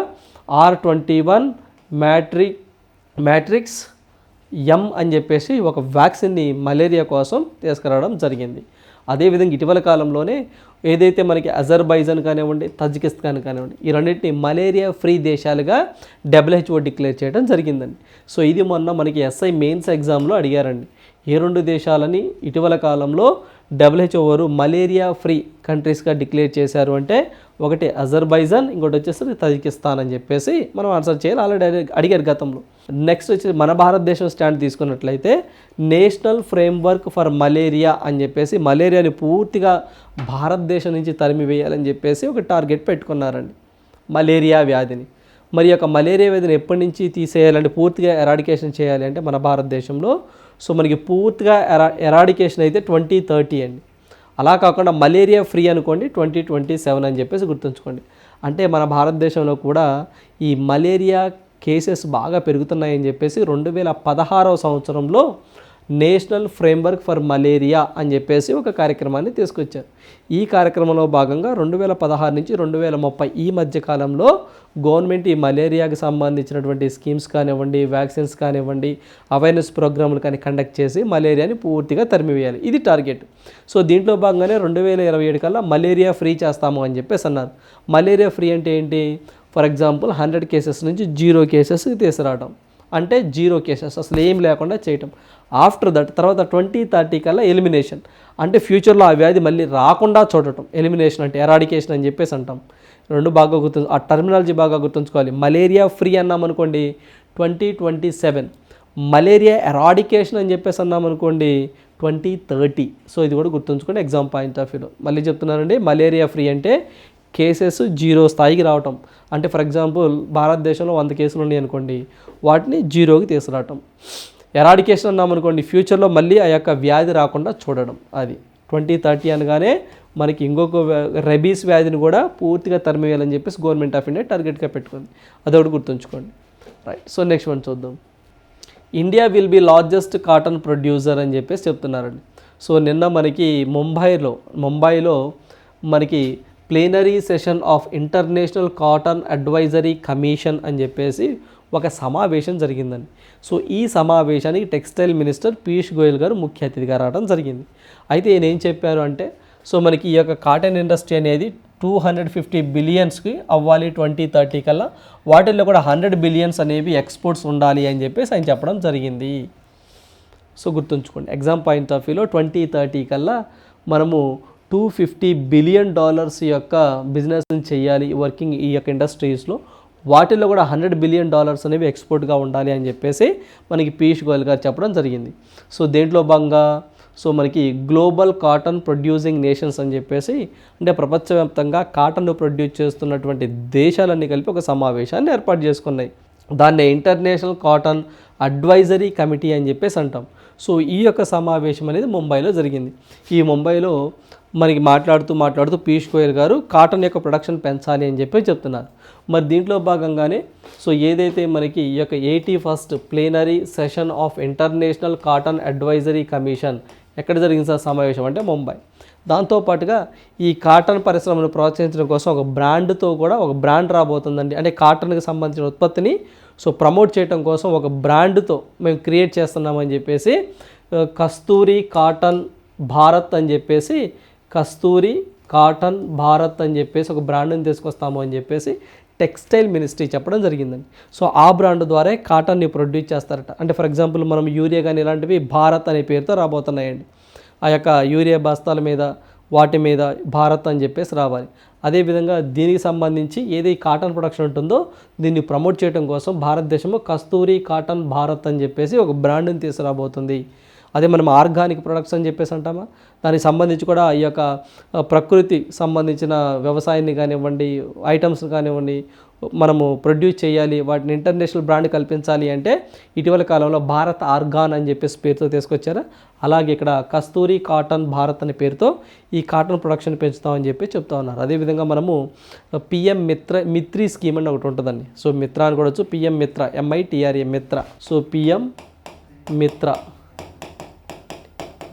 R twenty one matrix matrix M అని చెప్పేసి ఒక వ్యాక్సిన్ని మలేరియా కోసం తీసుకురావడం జరిగింది. అదేవిధంగా ఇటీవల కాలంలోనే ఏదైతే మనకి అజర్బైజాన్ కానివ్వండి తజికిస్తాన్ కానివ్వండి ఈ రెండింటిని మలేరియా ఫ్రీ దేశాలుగా డబ్ల్యూహెచ్ఓ డిక్లేర్ చేయడం జరిగిందండి. సో ఇది మొన్న మనకి ఎస్ఐ మెయిన్స్ ఎగ్జామ్లో అడిగారండి. ఏ రెండు దేశాలని ఇటీవల కాలంలో డబ్ల్యూహెచ్ఓ వారు మలేరియా ఫ్రీ కంట్రీస్గా డిక్లేర్ చేశారు అంటే ఒకటి అజర్బైజాన్ ఇంకోటి వచ్చేసి తజికిస్తాన్ అని చెప్పేసి మనం ఆన్సర్ చేయాలి. ఆల్రెడీ అడిగారు గతంలో. నెక్స్ట్ వచ్చి మన భారతదేశం స్టాండ్ తీసుకున్నట్లయితే నేషనల్ ఫ్రేమ్వర్క్ ఫర్ మలేరియా అని చెప్పేసి మలేరియాని పూర్తిగా భారతదేశం నుంచి తరిమివేయాలని చెప్పేసి ఒక టార్గెట్ పెట్టుకున్నారండి. మలేరియా వ్యాధిని. మరి యొక్క మలేరియా వ్యాధిని ఎప్పటి నుంచి తీసేయాలంటే పూర్తిగా ఎరాడికేషన్ చేయాలి అంటే మన భారతదేశంలో సో మనకి పూర్తిగా ఎరా ఎరాడికేషన్ అయితే ట్వంటీ థర్టీ అండి. అలా కాకుండా మలేరియా ఫ్రీ అనుకోండి ట్వంటీ ట్వంటీ సెవెన్ అని చెప్పేసి గుర్తుంచుకోండి. అంటే మన భారతదేశంలో కూడా ఈ మలేరియా కేసెస్ బాగా పెరుగుతున్నాయని చెప్పేసి రెండు వేల పదహారవ సంవత్సరంలో నేషనల్ ఫ్రేమ్వర్క్ ఫర్ మలేరియా అని చెప్పేసి ఒక కార్యక్రమాన్ని తీసుకొచ్చారు. ఈ కార్యక్రమంలో భాగంగా రెండు వేల పదహారు నుంచి రెండు వేల ముప్పై ఈ మధ్య కాలంలో గవర్నమెంట్ ఈ మలేరియాకి సంబంధించినటువంటి స్కీమ్స్ కానివ్వండి వ్యాక్సిన్స్ కానివ్వండి అవేర్నెస్ ప్రోగ్రాములు కానీ కండక్ట్ చేసి మలేరియాని పూర్తిగా తరిమివేయాలి. ఇది టార్గెట్. సో దీంట్లో భాగంగానే రెండు వేల ఇరవై ఏడు కల్లా మలేరియా ఫ్రీ చేస్తాము అని చెప్పేసి అన్నారు. మలేరియా ఫ్రీ అంటే ఏంటి? ఫర్ ఎగ్జాంపుల్ హండ్రెడ్ కేసెస్ నుంచి జీరో కేసెస్ తీసుకురావడం అంటే జీరో కేసెస్ అసలు ఏం లేకుండా చేయటం. ఆఫ్టర్ దట్ తర్వాత ట్వంటీ థర్టీ కల్లా ఎలిమినేషన్ అంటే ఫ్యూచర్లో ఆ వ్యాధి మళ్ళీ రాకుండా చూడటం. ఎలిమినేషన్ అంటే ఎరాడికేషన్ అని చెప్పేసి అంటాం. రెండు బాగా గుర్తు ఆ టర్మినాలజీ బాగా గుర్తుంచుకోవాలి. Malaria free అన్నామనుకోండి twenty twenty seven malaria eradication అని చెప్పేసి అన్నామనుకోండి ట్వంటీ థర్టీ సో ఇది కూడా గుర్తుంచుకోండి ఎగ్జామ్ పాయింట్ ఆఫ్ వ్యూలో మళ్ళీ చెప్తున్నానండి మలేరియా ఫ్రీ అంటే కేసెస్ జీరో స్థాయికి రావటం. అంటే ఫర్ ఎగ్జాంపుల్ భారతదేశంలో వంద కేసులు ఉన్నాయి అనుకోండి వాటిని జీరోకి తీసుకురావటం. ఎరాడికేషన్ అన్నామనుకోండి ఫ్యూచర్లో మళ్ళీ ఆ యొక్క వ్యాధి రాకుండా చూడడం అది. ట్వంటీ థర్టీ అనగానే మనకి ఇంకొక రెబీస్ వ్యాధిని కూడా పూర్తిగా తరిమేయాలని చెప్పేసి గవర్నమెంట్ ఆఫ్ ఇండియా టార్గెట్గా పెట్టుకుంది. అదొకటి గుర్తుంచుకోండి. రైట్ సో నెక్స్ట్ వన్ చూద్దాం. India will be largest cotton producer అని చెప్పేసి చెప్తున్నారండి. సో నిన్న మనకి ముంబైలో ముంబైలో మనకి plenary session of international cotton advisory commission అని చెప్పేసి ఒక సమావేశం జరిగిందండి. సో ఈ సమావేశానికి టెక్స్టైల్ మినిస్టర్ పీయూష్ గోయల్ గారు ముఖ్య అతిథిగా రావడం జరిగింది. అయితే నేను ఏం చెప్పారు అంటే సో మనకి ఈ యొక్క కాటన్ ఇండస్ట్రీ అనేది టూ హండ్రెడ్ ఫిఫ్టీ బిలియన్స్కి అవ్వాలి ట్వంటీ థర్టీ కల్లా. వాటిల్లో కూడా హండ్రెడ్ బిలియన్స్ అనేవి ఎక్స్పోర్ట్స్ ఉండాలి అని చెప్పేసి ఆయన చెప్పడం జరిగింది. సో గుర్తుంచుకోండి ఎగ్జామ్ పాయింట్ ఆఫ్ వ్యూలో ట్వంటీ థర్టీ కల్లా మనము టూ ఫిఫ్టీ బిలియన్ డాలర్స్ యొక్క బిజినెస్ని చేయాలి వర్కింగ్ ఈ యొక్క ఇండస్ట్రీస్లో. వాటిల్లో కూడా హండ్రెడ్ బిలియన్ డాలర్స్ అనేవి ఎక్స్పోర్ట్గా ఉండాలి అని చెప్పేసి మనకి పీయూష్ గోయల్ గారు చెప్పడం జరిగింది. సో దేంట్లో భాగంగా సో మనకి గ్లోబల్ కాటన్ ప్రొడ్యూసింగ్ నేషన్స్ అని చెప్పేసి అంటే ప్రపంచవ్యాప్తంగా కాటన్ను ప్రొడ్యూస్ చేస్తున్నటువంటి దేశాలన్నీ కలిపి ఒక సమావేశాన్ని ఏర్పాటు చేసుకున్నాయి. దాన్ని ఇంటర్నేషనల్ కాటన్ అడ్వైజరీ కమిటీ అని చెప్పేసి అంటాం. సో ఈ యొక్క సమావేశం అనేది ముంబైలో జరిగింది. ఈ ముంబైలో మనకి మాట్లాడుతూ మాట్లాడుతూ పీయూష్ గోయల్ గారు కాటన్ యొక్క ప్రొడక్షన్ పెంచాలి అని చెప్పి చెప్తున్నారు. మరి దీంట్లో భాగంగానే సో ఏదైతే మనకి ఈ యొక్క eighty first plenary session of international cotton advisory commission ఎక్కడ జరిగింది సార్ సమావేశం అంటే ముంబై. దాంతోపాటుగా ఈ కాటన్ పరిశ్రమను ప్రోత్సహించడం కోసం ఒక బ్రాండ్తో కూడా ఒక బ్రాండ్ రాబోతుందండి. అంటే కాటన్కి సంబంధించిన ఉత్పత్తిని సో ప్రమోట్ చేయడం కోసం ఒక బ్రాండ్తో మేము క్రియేట్ చేస్తున్నామని చెప్పేసి కస్తూరి కాటన్ భారత్ అని చెప్పేసి కస్తూరి కాటన్ భారత్ అని చెప్పేసి ఒక బ్రాండ్ని తీసుకొస్తాము అని చెప్పేసి టెక్స్టైల్ మినిస్ట్రీ చెప్పడం జరిగిందండి. సో ఆ బ్రాండ్ ద్వారా కాటన్ని ప్రొడ్యూస్ చేస్తారట. అంటే ఫర్ ఎగ్జాంపుల్ మనం యూరియా కానీ ఇలాంటివి భారత్ అనే పేరుతో రాబోతున్నాయండి. ఆ యొక్క యూరియా బస్తాల మీద వాటి మీద భారత్ అని చెప్పేసి రావాలి. అదేవిధంగా దీనికి సంబంధించి ఏది కాటన్ ప్రొడక్షన్ ఉంటుందో దీన్ని ప్రమోట్ చేయడం కోసం భారతదేశంలో కస్తూరి కాటన్ భారత్ అని చెప్పేసి ఒక బ్రాండ్ని తీసుకురాబోతుంది. అదే మనం ఆర్గానిక్ ప్రొడక్ట్స్ అని చెప్పేసి అంటామా? దానికి సంబంధించి కూడా ఈ యొక్క ప్రకృతి సంబంధించిన వ్యవసాయాన్ని కానివ్వండి ఐటమ్స్ కానివ్వండి మనము ప్రొడ్యూస్ చేయాలి వాటిని ఇంటర్నేషనల్ బ్రాండ్ కల్పించాలి అంటే ఇటీవల కాలంలో భారత్ ఆర్గాన్ అని చెప్పేసి పేరుతో తీసుకొచ్చారు. అలాగే ఇక్కడ కస్తూరి కాటన్ భారత్ అనే పేరుతో ఈ కాటన్ ప్రొడక్షన్ పెంచుతామని చెప్పి చెప్తా ఉన్నారు. అదేవిధంగా మనము పిఎం మిత్ర మిత్రి స్కీమ్ అని ఒకటి ఉంటుందండి. సో మిత్ర అని కూడా వచ్చు. PM Mitra MITRA Mitra. So PM Mitra.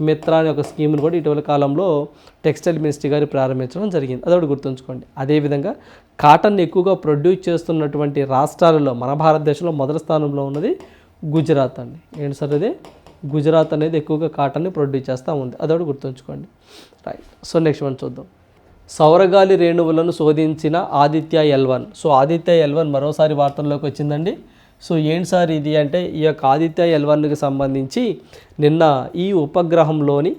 Mitra అనే ఒక స్కీమ్ను కూడా ఇటీవల కాలంలో టెక్స్టైల్ మినిస్ట్రీ గారు ప్రారంభించడం జరిగింది. అదొకటి గుర్తుంచుకోండి. అదేవిధంగా కాటన్ ఎక్కువగా ప్రొడ్యూస్ చేస్తున్నటువంటి రాష్ట్రాలలో మన భారతదేశంలో మొదటి స్థానంలో ఉన్నది గుజరాత్ అండి. ఏంటి సార్ అది గుజరాత్ అనేది ఎక్కువగా కాటన్ని ప్రొడ్యూస్ చేస్తూ ఉంది. అదొకటి గుర్తుంచుకోండి. రైట్ సో నెక్స్ట్ మనం చూద్దాం. సౌరగాలి రేణువులను శోధించిన Aditya L one so Aditya L one మరోసారి వార్తల్లోకి వచ్చిందండి. సో ఏంటి సార్ ఇది అంటే ఈ యొక్క ఆదిత్య ఎల్వన్కి సంబంధించి నిన్న ఈ ఉపగ్రహంలోని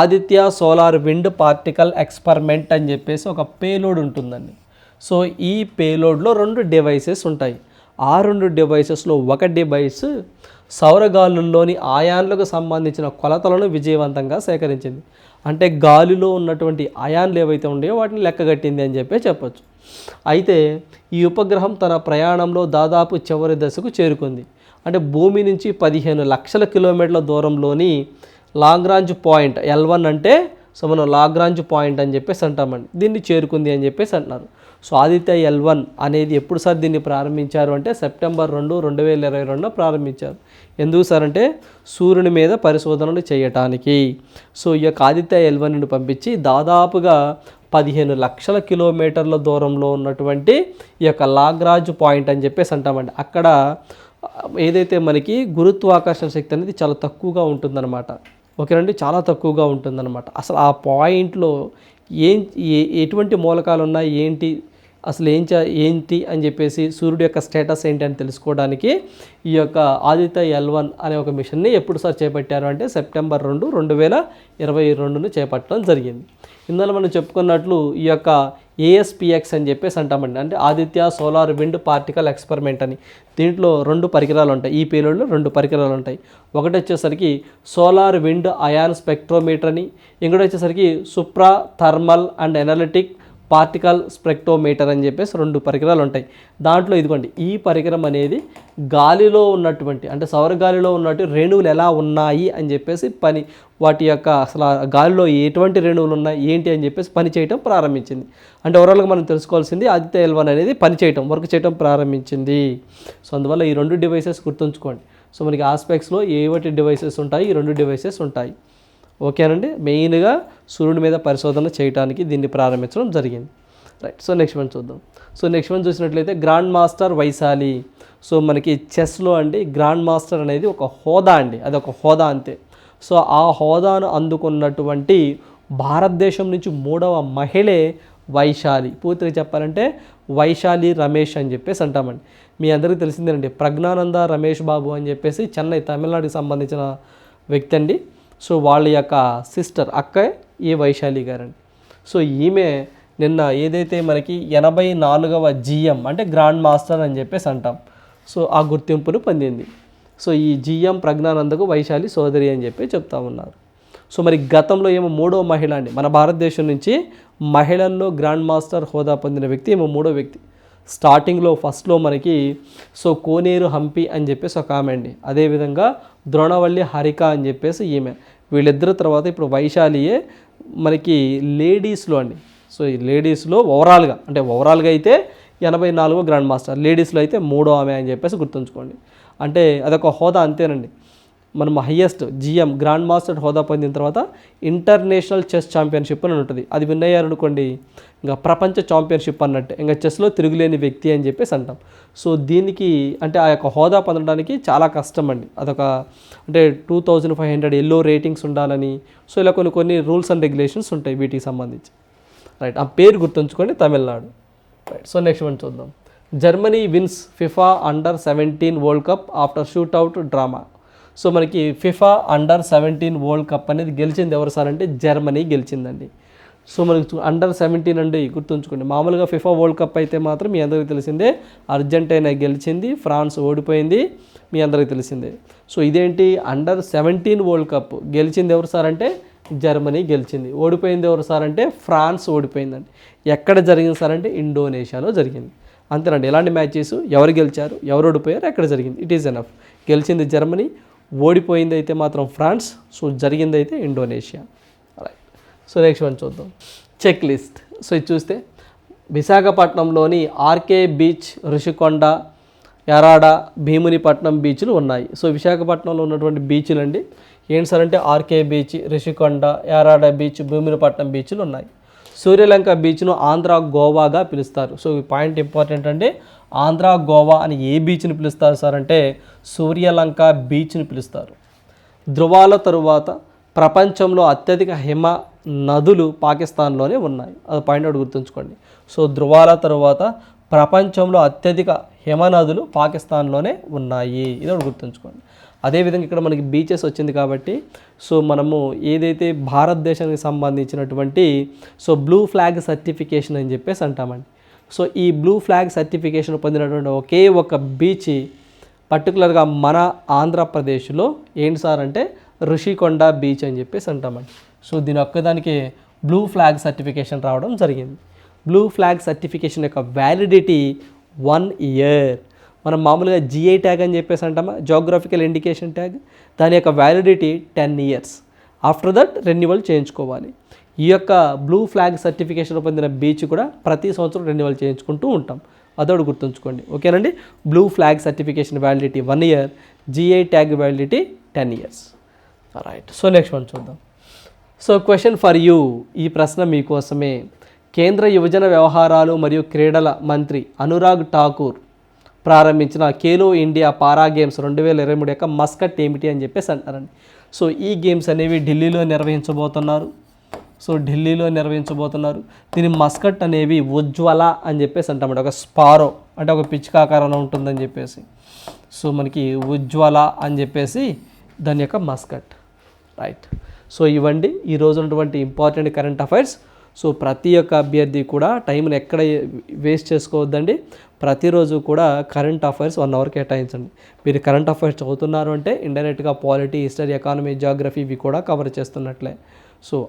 Aditya solar wind particle experiment అని చెప్పేసి ఒక పేలోడ్ ఉంటుందండి. సో ఈ పేలోడ్లో రెండు డివైసెస్ ఉంటాయి. ఆ రెండు డివైసెస్లో ఒక డివైస్ సౌరగాలుల్లోని ఆయాన్లకు సంబంధించిన కొలతలను విజయవంతంగా సేకరించింది. అంటే గాలిలో ఉన్నటువంటి అయాన్లు ఏవైతే ఉన్నాయో వాటిని లెక్కగట్టింది అని చెప్పి చెప్పొచ్చు. అయితే ఈ ఉపగ్రహం తన ప్రయాణంలో దాదాపు చివరి దశకు చేరుకుంది. అంటే భూమి నుంచి పదిహేను లక్షల కిలోమీటర్ల దూరంలోని లాగ్రాంజ్ పాయింట్ ఎల్ వన్ అంటే సో మనం లాగ్రాంజ్ పాయింట్ అని చెప్పేసి అంటామండి. దీన్ని చేరుకుంది అని చెప్పేసి అంటున్నారు. సో ఆదిత్య ఎల్ వన్ అనేది ఎప్పుడు సార్ దీన్ని ప్రారంభించారు అంటే సెప్టెంబర్ రెండు రెండు వేల ఇరవై రెండులో ప్రారంభించారు. ఎందుకు సార్ అంటే సూర్యుని మీద పరిశోధనలు చేయటానికి. సో ఈ యొక్క ఆదిత్య ఎల్ వన్ని పంపించి దాదాపుగా పదిహేను లక్షల కిలోమీటర్ల దూరంలో ఉన్నటువంటి ఈ యొక్క లాగ్రాజ్ పాయింట్ అని చెప్పేసి అంటామండి. అక్కడ ఏదైతే మనకి గురుత్వాకర్షణ శక్తి అనేది చాలా తక్కువగా ఉంటుందన్నమాట. ఓకేనండి? చాలా తక్కువగా ఉంటుందన్నమాట. అసలు ఆ పాయింట్లో ఏం ఏ- ఎటువంటి మూలకాలు ఉన్నాయి ఏంటి? అసలు ఏం చే ఏంటి అని చెప్పేసి సూర్యుడు యొక్క స్టేటస్ ఏంటి అని తెలుసుకోవడానికి ఈ యొక్క ఆదిత్య ఎల్ వన్ అనే ఒక మిషన్ని ఎప్పుడు సార్ చేపట్టారు అంటే సెప్టెంబర్ రెండు రెండు వేల ఇరవై రెండును చేపట్టడం జరిగింది. ఇందులో మనం చెప్పుకున్నట్లు ఈ యొక్క ఏఎస్పిఎక్స్ అని చెప్పేసి అంటామండి. అంటే Aditya solar wind particle experiment అని. దీంట్లో రెండు పరికరాలు ఉంటాయి. ఈ పేరులో రెండు పరికరాలు ఉంటాయి. ఒకటి వచ్చేసరికి సోలార్ విండ్ అయాన్ స్పెక్ట్రోమీటర్ అని. ఇంకోటి వచ్చేసరికి supra thermal and analytic particle spectrometer అని చెప్పేసి రెండు పరికరాలు ఉంటాయి. దాంట్లో ఇదిగోండి ఈ పరికరం అనేది గాలిలో ఉన్నటువంటి అంటే సౌర గాలిలో ఉన్నట్టు రేణువులు ఎలా ఉన్నాయి అని చెప్పేసి పని వాటి యొక్క అసలు గాలిలో ఎటువంటి రేణువులు ఉన్నాయి ఏంటి అని చెప్పేసి పని చేయటం ప్రారంభించింది. అంటే ఓవరాల్గా మనం తెలుసుకోవాల్సింది ఆదిత్య ఎల్వన్ అనేది పని చేయటం వర్క్ చేయటం ప్రారంభించింది. సో అందువల్ల ఈ రెండు డివైసెస్ గుర్తుంచుకోండి. సో మనకి ఆస్పెక్ట్స్లో ఏవటి డివైసెస్ ఉంటాయి ఈ రెండు డివైసెస్ ఉంటాయి. ఓకేనండి? మెయిన్గా సూర్యుడి మీద పరిశోధన చేయడానికి దీన్ని ప్రారంభించడం జరిగింది. రైట్ సో నెక్స్ట్ వన్ చూద్దాం. సో నెక్స్ట్ వన్ చూసినట్లయితే గ్రాండ్ మాస్టర్ వైశాలి సో మనకి చెస్లో అండి గ్రాండ్ మాస్టర్ అనేది ఒక హోదా అండి. అది ఒక హోదా అంతే. సో ఆ హోదాను అందుకున్నటువంటి భారతదేశం నుంచి మూడవ మహిళే వైశాలి. పూర్తిగా చెప్పాలంటే వైశాలి రమేష్ అని చెప్పేసి అంటామండి. మీ అందరికీ తెలిసిందేనండి. ప్రజ్ఞానంద రమేష్ బాబు అని చెప్పేసి చెన్నై తమిళనాడుకి సంబంధించిన వ్యక్తి అండి. సో వాళ్ళ యొక్క సిస్టర్ అక్క ఈ వైశాలి గారండి. సో ఈమె నిన్న ఏదైతే మనకి ఎనభై నాలుగవ జిఎం అంటే గ్రాండ్ మాస్టర్ అని చెప్పేసి అంటాం. సో ఆ గుర్తింపును పొందింది. సో ఈ జిఎం ప్రజ్ఞానందకు వైశాలి సోదరి అని చెప్పి చెప్తా ఉన్నారు. సో మరి గతంలో ఏమో మూడో మహిళ అండి. మన భారతదేశం నుంచి మహిళల్లో గ్రాండ్ మాస్టర్ హోదా పొందిన వ్యక్తి ఏమో మూడో వ్యక్తి. స్టార్టింగ్లో ఫస్ట్లో మనకి సో కోనేరు హంపి అని చెప్పేసి ఒక ఆమె అండి. అదేవిధంగా ద్రోణవల్లి హరిక అని చెప్పేసి ఈమె. వీళ్ళిద్దరు తర్వాత ఇప్పుడు వైశాలియే మనకి లేడీస్లో అండి. సో ఈ లేడీస్లో ఓవరాల్గా అంటే ఓవరాల్గా అయితే ఎనభై నాలుగో గ్రాండ్ మాస్టర్ లేడీస్లో అయితే మూడో ఆమె అని చెప్పేసి గుర్తుంచుకోండి. అంటే అదొక హోదా అంతేనండి. మనం హయ్యెస్ట్ జిఎం గ్రాండ్ మాస్టర్ హోదా పొందిన తర్వాత ఇంటర్నేషనల్ చెస్ ఛాంపియన్షిప్ అని ఉంటుంది. అది విన్ అయ్యారనుకోండి ఇంకా ప్రపంచ ఛాంపియన్షిప్ అన్నట్టు ఇంకా చెస్లో తిరుగులేని వ్యక్తి అని చెప్పేసి అంటాం. సో దీనికి అంటే ఆ యొక్క హోదా పొందడానికి చాలా కష్టం అండి. అదొక అంటే two thousand five hundred Elo ratings ఉండాలని సో ఇలా కొన్ని కొన్ని రూల్స్ అండ్ రెగ్యులేషన్స్ ఉంటాయి వీటికి సంబంధించి. రైట్ ఆ పేరు గుర్తుంచుకోండి Tamil Nadu. Right so next one చూద్దాం. Germany wins FIFA under seventeen World Cup after shootout drama so మనకి FIFA under seventeen World Cup అనేది గెలిచింది ఎవరు సార్ అంటే జర్మనీ గెలిచిందండి. సో మనకి అండర్ సెవెంటీన్ అండి గుర్తుంచుకోండి. మామూలుగా ఫిఫా వరల్డ్ కప్ అయితే మాత్రం మీ అందరికీ తెలిసిందే అర్జెంటీనా గెలిచింది ఫ్రాన్స్ ఓడిపోయింది మీ అందరికీ తెలిసిందే. సో ఇదేంటి? అండర్ సెవెంటీన్ వరల్డ్ కప్ గెలిచింది ఎవరు సార్ అంటే జర్మనీ గెలిచింది. ఓడిపోయింది ఎవరు సార్ అంటే ఫ్రాన్స్ ఓడిపోయిందండి. ఎక్కడ జరిగింది సార్ అంటే ఇండోనేషియాలో జరిగింది. అంతేనండి. ఎలాంటి మ్యాచెస్ ఎవరు గెలిచారు ఎవరు ఓడిపోయారు ఎక్కడ జరిగింది? It is enough. గెలిచింది జర్మనీ ఓడిపోయింది అయితే మాత్రం ఫ్రాన్స్ సో జరిగింది అయితే Indonesia. Right so next one చూద్దాం. చెక్ లిస్ట్ సో ఇది చూస్తే విశాఖపట్నంలోని ఆర్కే బీచ్ ఋషికొండ ఎరాడ భీమునిపట్నం బీచ్లు ఉన్నాయి. సో విశాఖపట్నంలో ఉన్నటువంటి బీచ్లు అండి ఏంటి సార్ అంటే RK beach Rushikonda Erada beach Bheemunipatnam బీచ్లు ఉన్నాయి. సూర్యలంక బీచ్ను ఆంధ్ర గోవాగా పిలుస్తారు. సో ఈ పాయింట్ ఇంపార్టెంట్ అంటే ఆంధ్ర గోవా అని ఏ బీచ్ని పిలుస్తారు సార్ అంటే సూర్యలంక బీచ్ని పిలుస్తారు. ధృవాల తరువాత ప్రపంచంలో అత్యధిక హిమ నదులు పాకిస్తాన్లోనే ఉన్నాయి. అది పాయింట్ అవుట్ గుర్తుంచుకోండి. సో ధృవాల తరువాత ప్రపంచంలో అత్యధిక హిమ నదులు పాకిస్తాన్లోనే ఉన్నాయి. ఇది ఒకటి గుర్తుంచుకోండి. అదేవిధంగా ఇక్కడ మనకి బీచెస్ వచ్చింది కాబట్టి సో మనము ఏదైతే భారతదేశానికి సంబంధించినటువంటి సో బ్లూ ఫ్లాగ్ సర్టిఫికేషన్ అని చెప్పేసి అంటామండి. సో ఈ బ్లూ ఫ్లాగ్ సర్టిఫికేషన్ పొందినటువంటి ఒకే ఒక బీచ్ పర్టికులర్గా మన ఆంధ్రప్రదేశ్లో ఏంటి సార్ అంటే ఋషికొండ బీచ్ అని చెప్పేసి అంటామండి. సో దీని ఒక్కదానికి బ్లూ ఫ్లాగ్ సర్టిఫికేషన్ రావడం జరిగింది. బ్లూ ఫ్లాగ్ సర్టిఫికేషన్ యొక్క వ్యాలిడిటీ వన్ ఇయర్ మనం మామూలుగా జిఐ ట్యాగ్ అని చెప్పేసి అంటామా? జోగ్రఫికల్ ఇండికేషన్ ట్యాగ్ దాని యొక్క validity ten years after that renewal చేయించుకోవాలి. ఈ యొక్క బ్లూ ఫ్లాగ్ సర్టిఫికేషన్ పొందిన బీచ్ కూడా ప్రతి సంవత్సరం రెన్యువల్ చేయించుకుంటూ ఉంటాం. అదోడు గుర్తుంచుకోండి. ఓకేనండి? Blue flag certification validity one year GI tag validity ten years right so next one చూద్దాం. సో క్వశ్చన్ ఫర్ యూ ఈ ప్రశ్న మీకోసమే. కేంద్ర యువజన వ్యవహారాలు మరియు క్రీడల మంత్రి అనురాగ్ ఠాకూర్ ప్రారంభించిన ఖేలో ఇండియా పారా గేమ్స్ రెండు వేల ఇరవై మూడు యొక్క మస్కట్ ఏమిటి అని చెప్పేసి అంటారండి. సో ఈ గేమ్స్ అనేవి ఢిల్లీలో నిర్వహించబోతున్నారు. సో ఢిల్లీలో నిర్వహించబోతున్నారు. దీని మస్కట్ అనేవి ఉజ్వల అని చెప్పేసి అంటామండి. ఒక స్పారో అంటే ఒక పిచ్చుకాకారంలో ఉంటుందని చెప్పేసి. సో మనకి ఉజ్వల అని చెప్పేసి దాని యొక్క మస్కట్. రైట్. సో ఇవ్వండి ఈ ఉన్నటువంటి ఇంపార్టెంట్ కరెంట్ అఫైర్స్. సో ప్రతి ఒక్క అభ్యర్థి కూడా టైంని ఎక్కడ వేస్ట్ చేసుకోవద్దండి. ప్రతిరోజు కూడా కరెంట్ అఫైర్స్ వన్ అవర్ కేటాయించండి. మీరు కరెంట్ అఫైర్స్ చదువుతున్నారు అంటే ఇండైరెక్ట్గా పాలిటీ హిస్టరీ ఎకానమీ జాగ్రఫీ ఇవి కూడా కవర్ చేస్తున్నట్లే. So